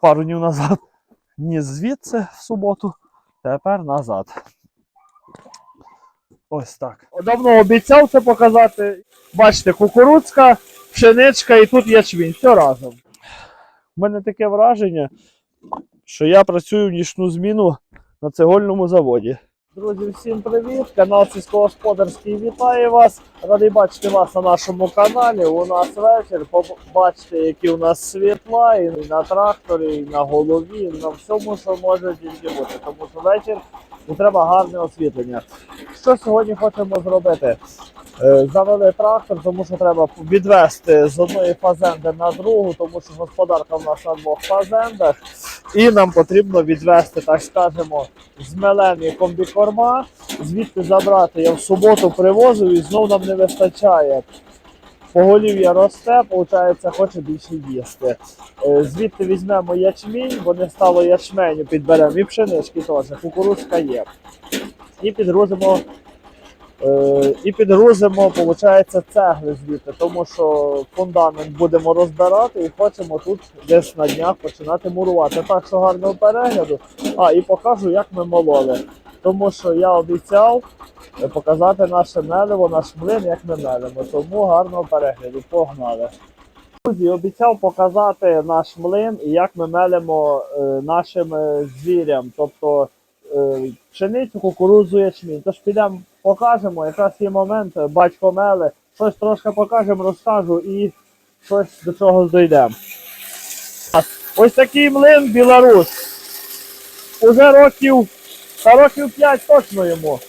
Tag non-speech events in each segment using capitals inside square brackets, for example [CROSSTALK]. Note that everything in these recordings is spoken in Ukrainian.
пару днів назад ніс звідси в суботу, тепер назад. Ось так. Давно обіцяв це показати. Бачите, кукурудзка, пшеничка і тут ячмінь. Все разом. У мене таке враження, що я працюю в нічну зміну на цегольному заводі. Друзі, всім привіт! Канал сільськогосподарський вітає вас. Радий бачити вас на нашому каналі. У нас вечір. Побачите, які у нас світла і на тракторі, і на голові, і на всьому, що може тільки бути. Тому що вечір і треба гарне освітлення. Що сьогодні хочемо зробити? Е, Завели трактор, тому що треба відвести з одної фазенди на другу, тому що господарка в нас на двох фазендах. І нам потрібно відвести, так скажемо, змелені комбікорма, звідти забрати. Я в суботу привозив і знов нам не вистачає. Поголів'я росте, виходить, хоче більше їсти. Е, Звідти візьмемо ячмінь, бо не стало ячменю, підберемо і пшенички теж, кукурудзка є. І підгрузимо, е, і підгрузимо, виходить, цегли звідти, тому що фундамент будемо розбирати і хочемо тут десь на днях починати мурувати. Так що гарного перегляду. А, і покажу, як ми мололи. Тому що я обіцяв показати наше мелево, наш млин, як ми мелимо. Тому гарного перегляду. Погнали. Друзі, обіцяв показати наш млин і як ми мелимо е, нашим е, звірям, тобто е, пшеницю, кукурудзу, ячмінь. Тож підемо покажемо, якраз є момент, е, батько меле, щось трошки покажемо, розкажу і щось до чого дійдемо. Ось такий млин Білорус. Уже років, та років 5 точно йому.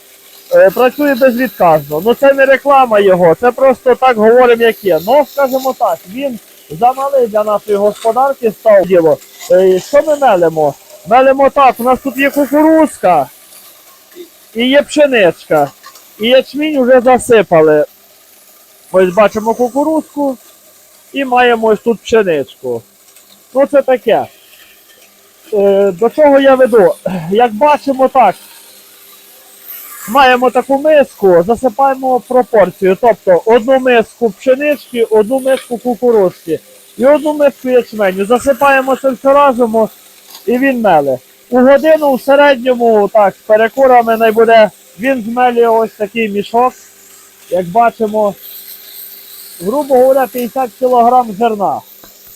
Е, працює безвідказно. Ну це не реклама його, це просто так говоримо, як є. Ну, скажімо так, він замалий для нашої господарки став діло. Е, що ми мелимо? Мелимо так, у нас тут є кукурузка і є пшеничка. І ячмінь вже засипали. Ось бачимо кукурузку і маємо ось тут пшеничку. Ну це таке. Е, до чого я веду? Як бачимо так, маємо таку миску, засипаємо пропорцію. Тобто одну миску пшенички, одну миску кукурузки і одну миску ячменю. Засипаємо це все разом і він меле. У годину в середньому так, перекурами не буде. Він змелює ось такий мішок. Як бачимо, грубо говоря, 50 кг зерна.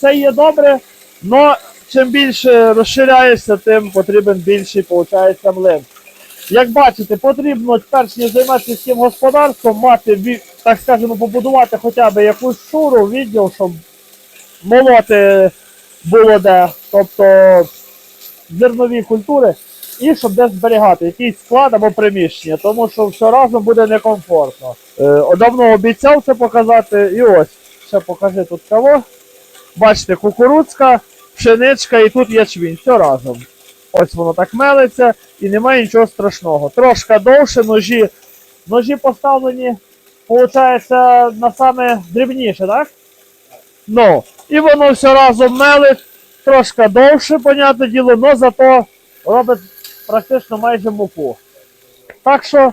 Це є добре, але чим більше розширяєшся, тим потрібен більший виходить, млин. Як бачите, потрібно перш ніж займатися цим господарством, мати, так скажемо, побудувати хоча б якусь шуру, відділ, щоб молоти було де, тобто зернові культури, і щоб десь зберігати якийсь склад або приміщення, тому що все разом буде некомфортно. Е, давно обіцяв це показати, і ось, ще покажи тут кого. Бачите, кукурудзка, пшеничка і тут ячмінь, все разом. Ось воно так мелиться і немає нічого страшного. Трошки довше ножі. Ножі поставлені, виходить, на саме дрібніше, так? Ну, і воно все разом мелить, трошки довше, понятне діло, але зато робить практично майже муку. Так що,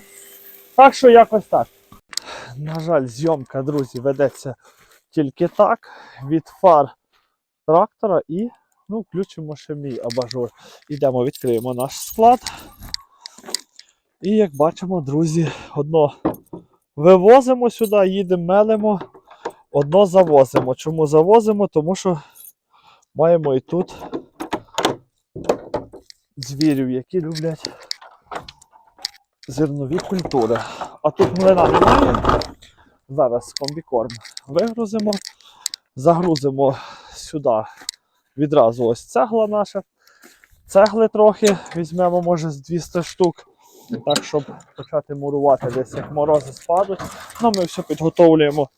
так що якось так. На жаль, зйомка, друзі, ведеться тільки так від фар трактора і ну, включимо ще мій абажур. Ідемо, відкриємо наш склад. І як бачимо, друзі, одно вивозимо сюди, їдемо, мелимо, одно завозимо. Чому завозимо? Тому що маємо і тут звірів, які люблять зернові культури. А тут млина немає. Зараз комбікорм вигрузимо, загрузимо сюди відразу ось цегла наша. Цегли трохи візьмемо, може, з 200 штук. Так, щоб почати мурувати десь, як морози спадуть. Ну, ми все підготовлюємо,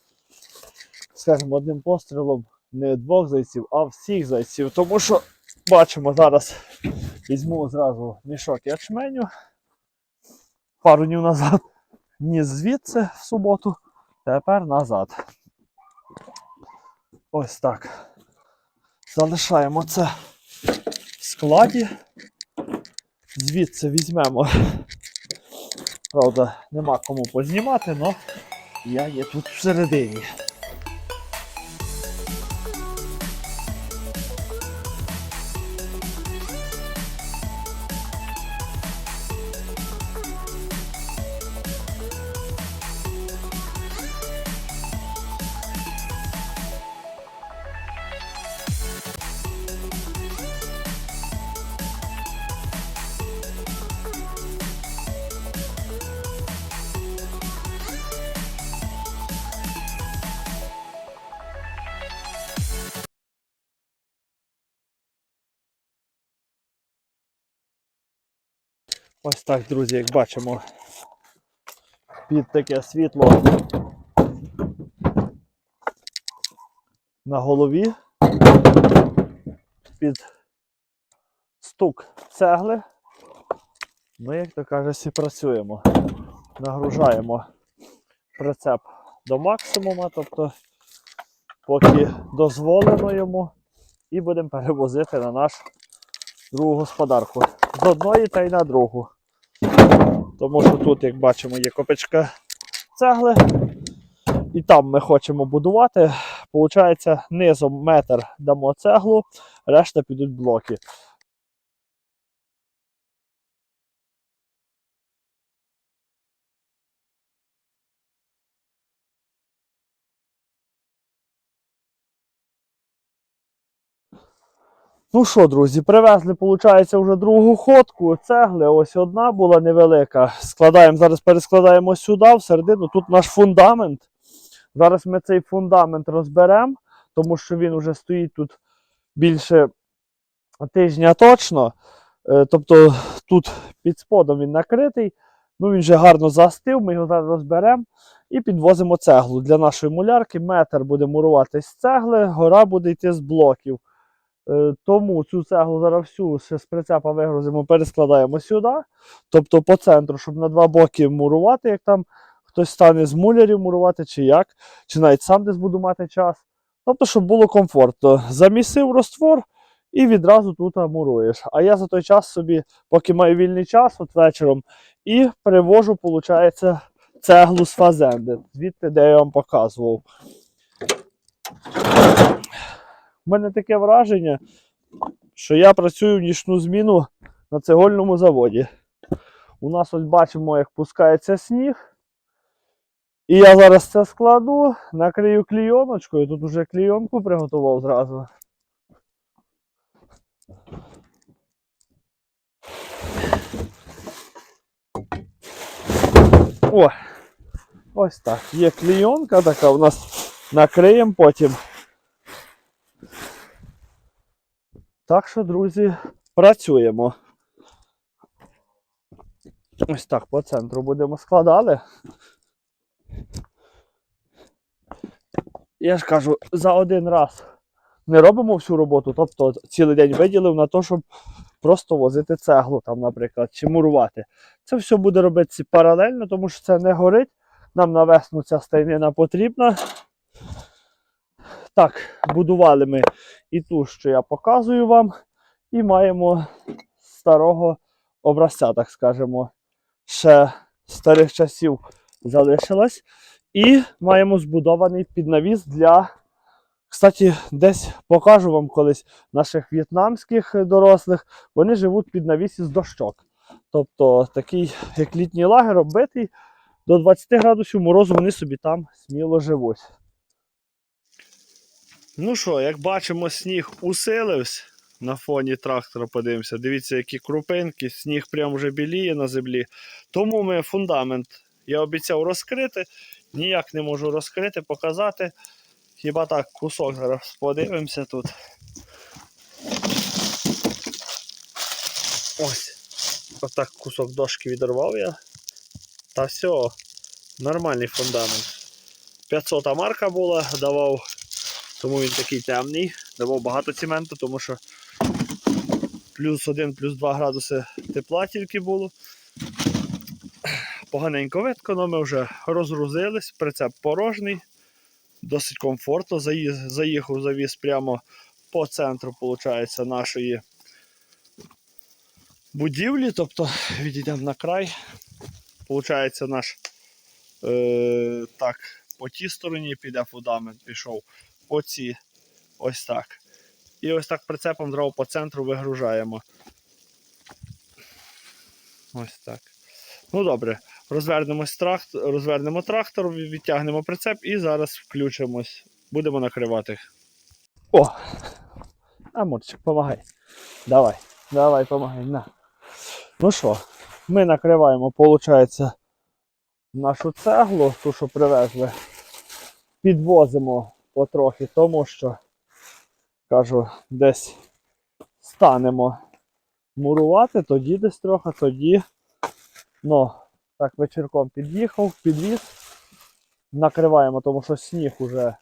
скажімо, одним пострілом не двох зайців, а всіх зайців. Тому що бачимо, зараз візьму зразу мішок ячменю. Пару днів назад ніс звідси в суботу, тепер назад. Ось так. Залишаємо це в складі. Звідси візьмемо. Правда, нема кому познімати, але я є тут всередині. Ось так, друзі, як бачимо, під таке світло на голові, під стук цегли. Ми, як то каже, всі працюємо. Нагружаємо прицеп до максимума, тобто поки дозволено йому, і будемо перевозити на наш другу господарку. З одної та й на другу. Тому що тут, як бачимо, є копичка цегли. І там ми хочемо будувати. Получається, низом метр дамо цеглу, решта підуть блоки. Ну що, друзі, привезли, виходить, вже другу ходку цегли. Ось одна була невелика. Складаємо, зараз перескладаємо сюди, всередину. Тут наш фундамент. Зараз ми цей фундамент розберемо, тому що він вже стоїть тут більше тижня точно. Е, Тобто тут під сподом він накритий. Ну він вже гарно застив, ми його зараз розберемо і підвозимо цеглу. Для нашої мулярки метр буде мурувати з цегли, гора буде йти з блоків. Е, Тому цю цеглу зараз всю з прицепа вигрузимо, перескладаємо сюди. Тобто по центру, щоб на два боки мурувати, як там хтось стане з мулярів мурувати, чи як, чи навіть сам десь буду мати час. Тобто, щоб було комфортно. Замісив роствор і відразу тут муруєш. А я за той час собі, поки маю вільний час, от вечором, і привожу, виходить, цеглу з фазенди, звідти, де я вам показував. У мене таке враження, що я працюю в нічну зміну на цегольному заводі. У нас ось бачимо, як пускається сніг. І я зараз це складу, накрию клійоночкою. Тут вже клійонку приготував зразу. О! Ось так. Є клійонка така, у нас накриємо потім. Так що, друзі, працюємо. Ось так по центру будемо складали. Я ж кажу, за один раз не робимо всю роботу, тобто цілий день виділив на те, щоб просто возити цеглу, там, наприклад, чи мурувати. Це все буде робитися паралельно, тому що це не горить. Нам на весну ця стайнина потрібна. Так, будували ми і ту, що я показую вам, і маємо старого образця, так скажемо, ще старих часів залишилась. І маємо збудований піднавіс для. Кстати, десь покажу вам колись наших в'єтнамських дорослих. Вони живуть під навісі з дощок. Тобто такий, як літній лагер, оббитий до 20 градусів морозу, вони собі там сміло живуть. Ну що, як бачимо, сніг усилився на фоні трактора. Подивимося. Дивіться, які крупинки, сніг прямо вже біліє на землі. Тому ми фундамент я обіцяв розкрити. Ніяк не можу розкрити, показати. Хіба так кусок зараз подивимося тут. Ось. Отак кусок дошки відірвав я. Та все, нормальний фундамент. 500 марка була, давав, тому він такий темний. Давав багато цементу, тому що плюс 1, плюс 2 градуси тепла тільки було. Поганенько видко, але ми вже розгрузились, прицеп порожній, досить комфортно. Заїхав, завіз прямо по центру, виходить, нашої будівлі. Тобто відійдемо на край. Получається, наш е, так, по тій стороні піде фундамент, пішов по цій ось так. І ось так прицепом зразу по центру вигружаємо. Ось так. Ну добре, розвернемось трактор, розвернемо трактор, відтягнемо прицеп і зараз включимось. Будемо накривати. О! Амурчик, помагай. Давай, давай, помагай. На. Ну що, ми накриваємо, виходить, нашу цеглу, ту, що привезли, підвозимо потрохи, тому що, кажу, десь станемо мурувати, тоді десь трохи, тоді Ну, так вечірком під'їхав, підвіз. Накриваємо, тому що сніг уже,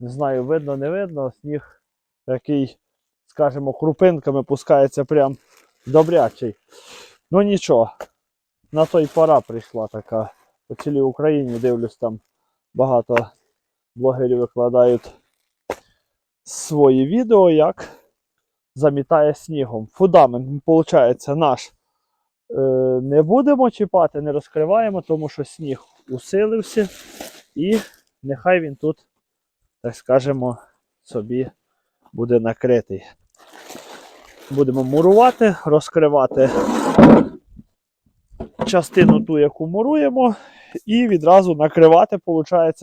не знаю, видно, не видно. Сніг який, скажімо, крупинками пускається прям добрячий. Ну нічого, на той пора прийшла така. По цілій Україні дивлюсь, там багато блогерів викладають свої відео, як замітає снігом. Фундамент, виходить, наш е, не будемо чіпати, не розкриваємо, тому що сніг усилився, і нехай він тут, так скажемо, собі буде накритий. Будемо мурувати, розкривати частину ту, яку муруємо, і відразу накривати, виходить,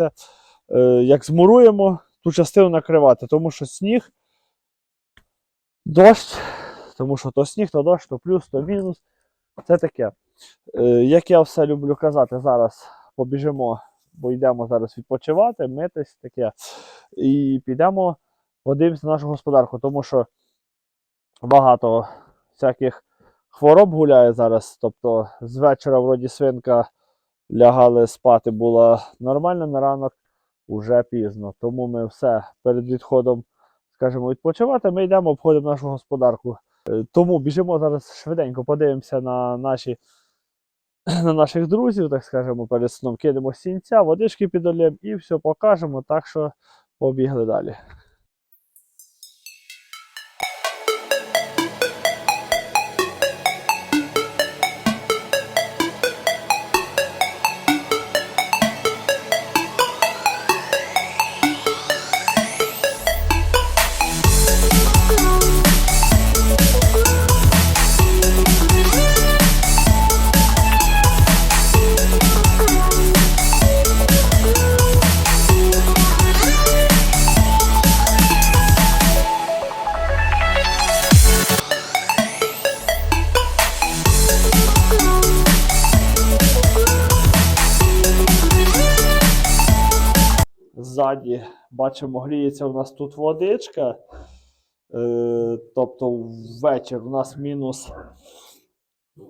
як змуруємо, ту частину накривати, тому що сніг, дощ, тому що то сніг, то дощ, то плюс, то мінус. Це таке. Е, Як я все люблю казати, зараз побіжимо, бо йдемо зараз відпочивати, митись таке. І підемо, подивимося на нашу господарку, тому що багато всяких хвороб гуляє зараз. Тобто з вечора вроді свинка лягали спати, була нормально на ранок, уже пізно. Тому ми все перед відходом, скажімо, відпочивати, ми йдемо, обходимо нашу господарку. Е, Тому біжимо зараз швиденько, подивимося на наші. [CLEARS THROAT] На наших друзів, так скажемо, перед сном кинемо сінця, водички підолємо і все покажемо. Так що побігли далі. Ззаді бачимо, гріється у нас тут водичка. Е, тобто ввечір у нас мінус,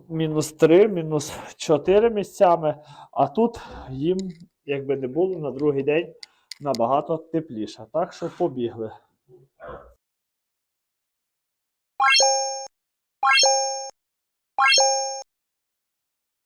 мінус 3, мінус 4 місцями. А тут їм, якби не було, на другий день набагато тепліше. Так що побігли.